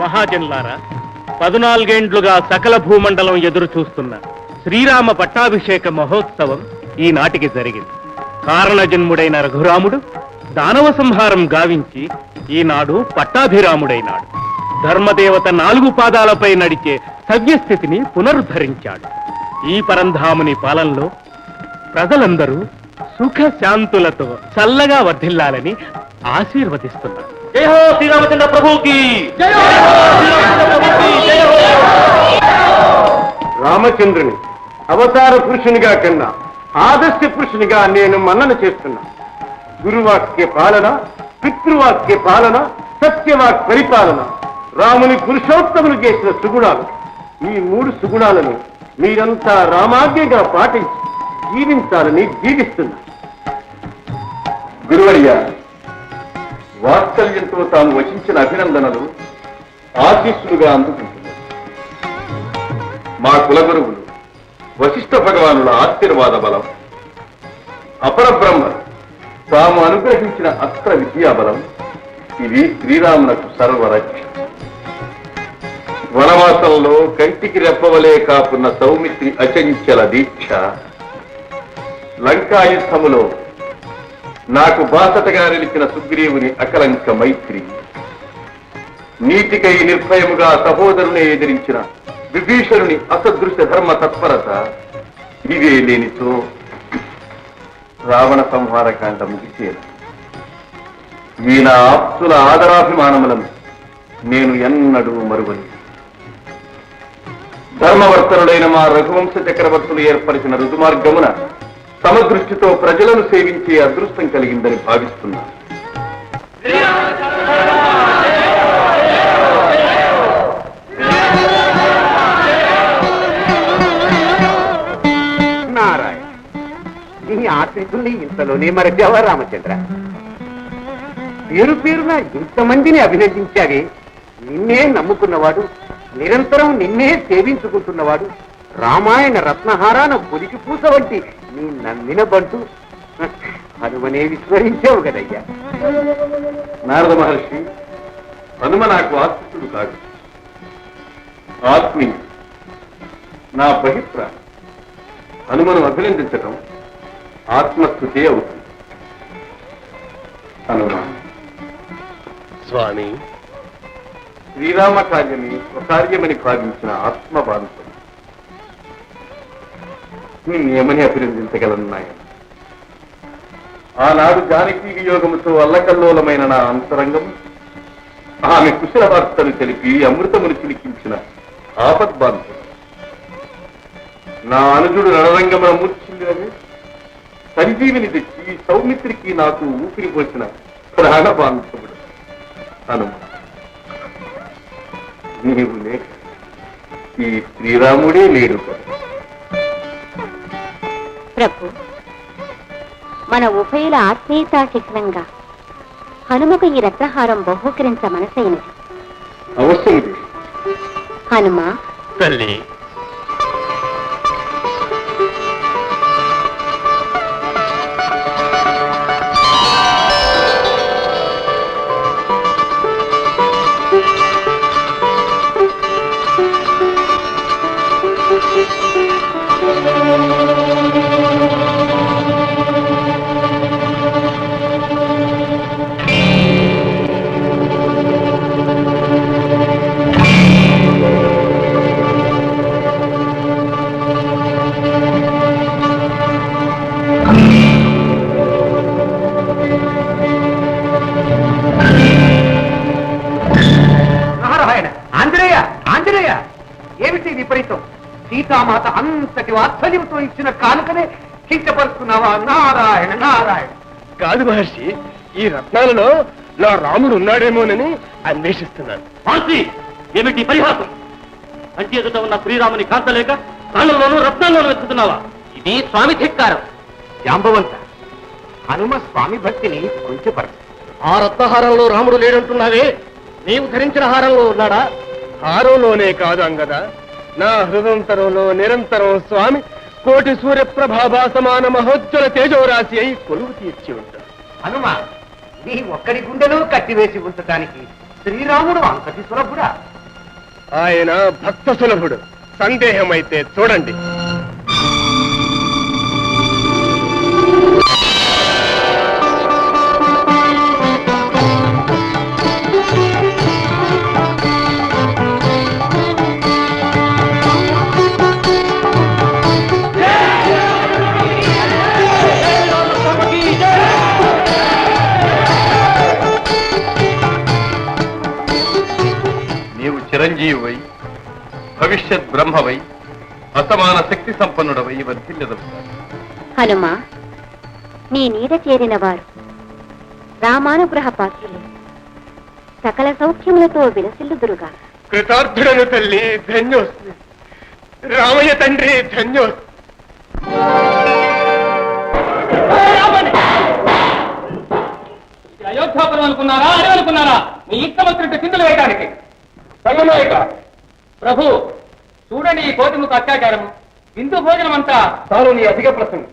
మహాజన్లారా పదునాలుగేండ్లుగా సకల భూమండలం ఎదురు చూస్తున్న శ్రీరామ పట్టాభిషేక మహోత్సవం ఈనాటికి జరిగింది. కారణజన్ముడైన రఘురాముడు దానవ సంహారం గావించి ఈనాడు పట్టాభిరాముడైనాడు. ధర్మదేవత నాలుగు పాదాలపై నడిచే సవ్యస్థితిని పునరుద్ధరించాడు. ఈ పరంధాముని పాలనలో ప్రజలందరూ సుఖ శాంతులతో చల్లగా వర్ధిల్లాలని ఆశీర్వదిస్తున్నారు. జై హో శ్రీరామచంద్ర ప్రభుకి రామచంద్రుని అవతార పురుషునిగా కన్నా ఆదర్శ పురుషునిగా నేను మన్నన చేస్తున్నా. గురువాక్య పాలన పితృవాక్య పాలన సత్యవాక్ పరిపాలన రాముని పురుషోత్తములు చేసిన సుగుణాలు. ఈ మూడు సుగుణాలను మీరంతా రామాజ్ఞగా పాటించి జీవించాలని జీవిస్తున్నా. గురువర్య వాత్సల్యంతో తాము వచించిన అభినందనలు ఆశీస్సులుగా అందుకుంటున్నారు మా కులగురువులు వశిష్ఠ భగవానుల ఆశీర్వాద బలం అపరబ్రహ్మ తాము అనుగ్రహించిన అస్త్ర విద్యాబలం ఇవి శ్రీరామునకు సర్వరక్ష. వనవాసంలో కంటికి రెప్పవలే కాకున్న సౌమిత్రి అచంచల దీక్ష లంకాయుద్ధములో నాకు బాసటగా నిలిచిన సుగ్రీవుని అకలంక మైత్రి. నీతికై నిర్భయముగా సహోదరుని ఎదిరించిన విభీషణుని అసదృశ్య ధర్మ తత్పరత ఇవే లేనితో రావణ సంహారకాండ ముగిసేను ఈయన ఆప్తుల ఆదరాభిమానములను నేను ఎన్నడూ మరువని. ధర్మవర్తనుడైన మా రఘువంశ చక్రవర్తులు ఏర్పరిచిన రుజుమార్గమున సమదృష్టితో ప్రజలను సేవించే అదృష్టం కలిగిందని భావిస్తున్నాను నారాయణ నీ ఆశ్రితుల్ని ఇంతలోనే మరచావా రామచంద్ర. పేరు పేరున ఇంతమందిని అభినందించావే. నిన్నే నమ్ముకున్నవాడు నిరంతరం నిన్నే సేవించుకుంటున్నవాడు. రామాయణ రత్నహారాన పొలికి పూస వంటి నీ నమ్మిన బంటు. హనుమనే విస్మరించావు కదయ్యా. నారద మహర్షి హనుమ నాకు ఆత్మీయుడు కాదు. ఆత్మీయుడు. నా బహిప్ర హనుమను అభినందించటం ఆత్మస్థుతే అవుతుంది. హనుమ. స్వామి. శ్రీరామ కార్యమే స్వకార్యమని భావించిన ఆత్మ బాంధవం నేనేమని అభినందించగలను నాయన ఆనాడు జానకీ వియోగముతో అల్లకల్లోలమైన నా అంతరంగం ఆమె కుశల వార్తను తెలిపి అమృతమును చిలికించిన ఆపద్బాంధవం నా అనుజుడు రణరంగమున మూర్చిందని సంజీవిని తెచ్చి సౌమిత్రికి నాకు ఊపిరి పోసిన ప్రాణబాంధవుడు హనుమ నీవు లేక ఈ శ్రీరాముడే లేడు కదా. ప్రభు మన ఉభయుల ఆత్మీయతా చిహ్నంగా హనుమకు ఈ రత్నహారం బహూకరించ మనసైనది. హనుమ? తల్లి. నారాయణ విపరీతం. సీతామాత అంతటి వాత్సల్యంతో ఇచ్చిన కానుకనే కించపరుస్తున్నావా? నారాయణ నారాయణ. కాదు మహర్షి ఈ రత్నాలలో నా రాముడు ఉన్నాడేమోనని అన్వేషిస్తున్నాను మాన్సి ఏమిటి పరిహాసం? కంటి ఎదుట ఉన్న శ్రీరాముని కాంతలేక కాళ్ళలోనూ రత్నాల్లోనూ వెతుకుతున్నావా? ఇది స్వామి ధిక్కారం. జాంబవంత హనుమ స్వామి భక్తిని కొంచెపరచు. ఆ రత్నహారంలో రాముడు లేడంటున్నావే? నీవు ధరించిన హారంలో ఉన్నాడా? హారంలోనే కాదు అంగద? నా హృదంతరంలో నిరంతరం స్వామి కోటి సూర్యప్రభాభా సమాన మహోజ్వల తేజోరాశి అయి కొలువు తీర్చి ఉంటాడు హనుమ నీ ఒక్కడి గుండెలో కట్టివేసి ఉంచటానికి శ్రీరాముడు అంతటి సులభుడా? ఆయన భక్త సులభుడు. సందేహమైతే చూడండి. చిరంజీవివై భవిష్యత్ బ్రహ్మవై అసమాన శక్తి సంపన్నుడవై వర్ధిల్లదవుతావు హనుమా నీ నీడ చేరిన వారు రామానుగ్రహ పాత్రులు. సకల సౌఖ్యములతో విలసిల్లుదురుగా కృతార్థుడను తల్లి ధన్యోస్మి. రామయ్య తండ్రి ధన్యోస్మి. అయోధ్యాపురం అనుకున్నారా అదే అనుకున్నారా? మీ ఇష్టం వచ్చినట్టు చింతలు వేయడానికి ప్రభు చూడండి ఈ కోతిముఖ అత్యాచారము విందు భోజనం అంతా తాను నీ అధిక ప్రసంగం.